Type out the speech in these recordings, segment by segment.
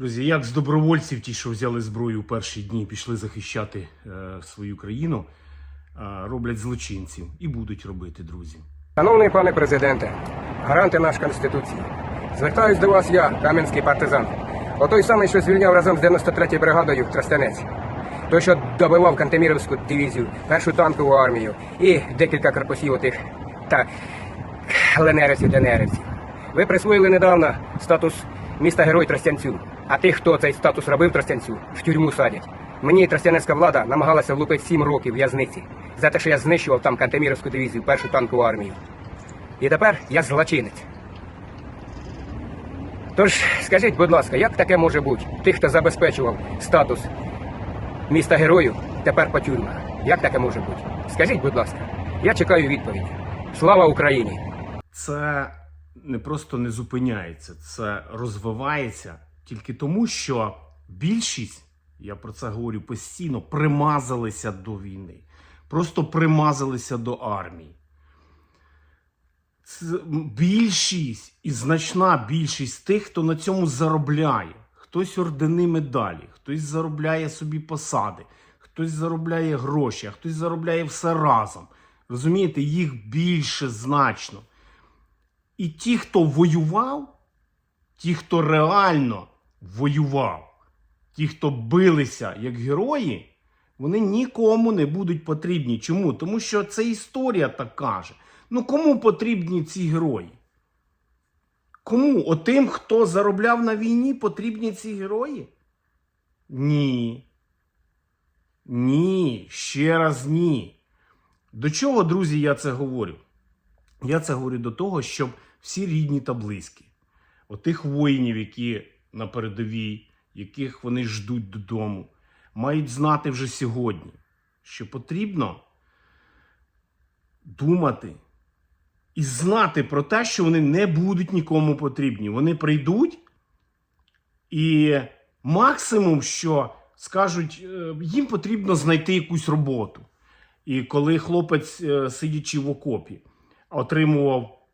Друзі, як з добровольців, ті, що взяли зброю у перші дні, пішли захищати е, свою країну, е, роблять злочинців і будуть робити, друзі. Шановний пане президенте, гаранти наш Конституції, звертаюсь до вас я, кам'янський партизан. Отой самий, що звільняв разом з 93-ю бригадою Тростянець. Той, що добивав Кантеміровську дивізію, першу танкову армію і декілька корпусів отих та ленерівців, денерівців. Ви присвоїли недавно статус міста Герой Тростянцю. А тих, хто цей статус робив Тростянцю, в тюрму садять. Мені тростянецька влада намагалася влупити 7 років в'язниці за те, що я знищував там Кантеміровську дивізію, першу танкову армію. І тепер я злочинець. Тож, скажіть, будь ласка, як таке може бути? Тих, хто забезпечував статус міста герою, тепер по тюрмах. Як таке може бути? Скажіть, будь ласка, я чекаю відповіді. Слава Україні! Це не просто не зупиняється, це розвивається тільки тому, що більшість, я про це говорю постійно, примазалися до війни. Просто примазалися до армії. Це більшість і значна більшість тих, хто на цьому заробляє. Хтось ордени медалі, хтось заробляє собі посади, хтось заробляє гроші, а хтось заробляє все разом. Розумієте, їх більше значно. І ті, хто воював, ті, хто реально воював, ті, хто билися як герої, вони нікому не будуть потрібні. Чому? Тому що це історія так каже. Ну кому потрібні ці герої? Кому? Отим, хто заробляв на війні, потрібні ці герої? Ні. Ні. Ще раз ні. До чого, друзі, я це говорю? Я це говорю до того, щоб всі рідні та близькі, отих воїнів, які на передовій, яких вони ждуть додому, мають знати вже сьогодні, що потрібно думати і знати про те, що вони не будуть нікому потрібні. Вони прийдуть, і максимум, що скажуть, е, їм потрібно знайти якусь роботу. І коли хлопець, е, сидячи в окопі, отримував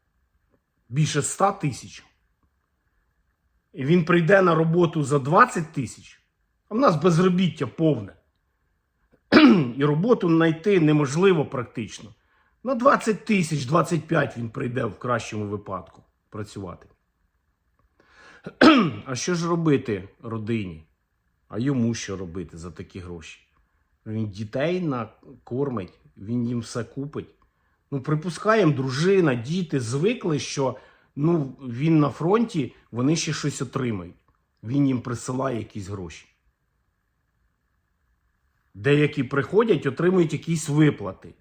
більше 100 тисяч, і він прийде на роботу за 20 тисяч, а в нас безробіття повне. І роботу знайти неможливо практично. На 20 тисяч, 25 він прийде в кращому випадку працювати. А що ж робити родині? А йому що робити за такі гроші? Він дітей накормить, він їм все купить. Ну, припускаємо, дружина, діти звикли, що ну, він на фронті, вони ще щось отримають. Він їм присилає якісь гроші. Деякі приходять, отримують якісь виплати.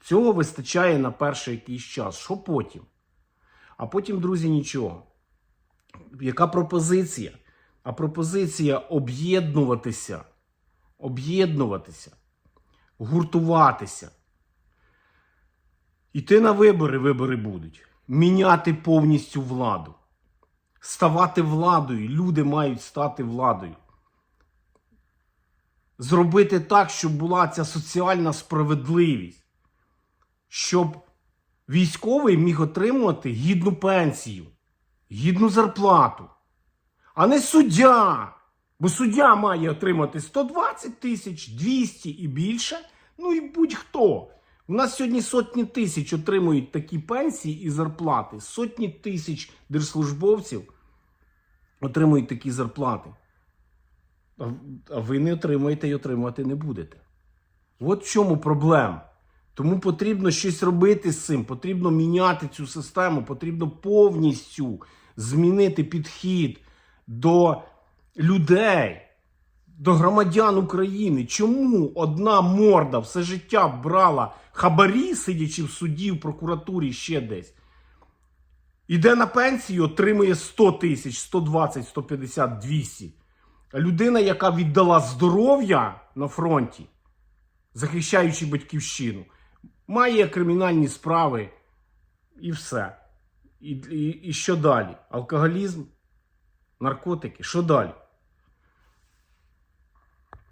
Цього вистачає на перший якийсь час. Що потім? А потім, друзі, нічого. Яка пропозиція? А пропозиція об'єднуватися, об'єднуватися, гуртуватися. Іти на вибори, вибори будуть. Міняти повністю владу. Ставати владою. Люди мають стати владою. Зробити так, щоб була ця соціальна справедливість. Щоб військовий міг отримувати гідну пенсію, гідну зарплату. А не суддя. Бо суддя має отримати 120 тисяч, 200 і більше. Ну і будь-хто. У нас сьогодні сотні тисяч отримують такі пенсії і зарплати. Сотні тисяч держслужбовців отримують такі зарплати. А ви не отримуєте і отримувати не будете. От в чому проблема. Тому потрібно щось робити з цим, потрібно міняти цю систему, потрібно повністю змінити підхід до людей, до громадян України. Чому одна морда все життя брала хабарі, сидячи в суді, в прокуратурі ще десь? Іде на пенсію, отримує 100 тисяч, 120, 150, 200. А людина, яка віддала здоров'я на фронті, захищаючи батьківщину, має кримінальні справи і все. І, і, і що далі? Алкоголізм, наркотики, що далі?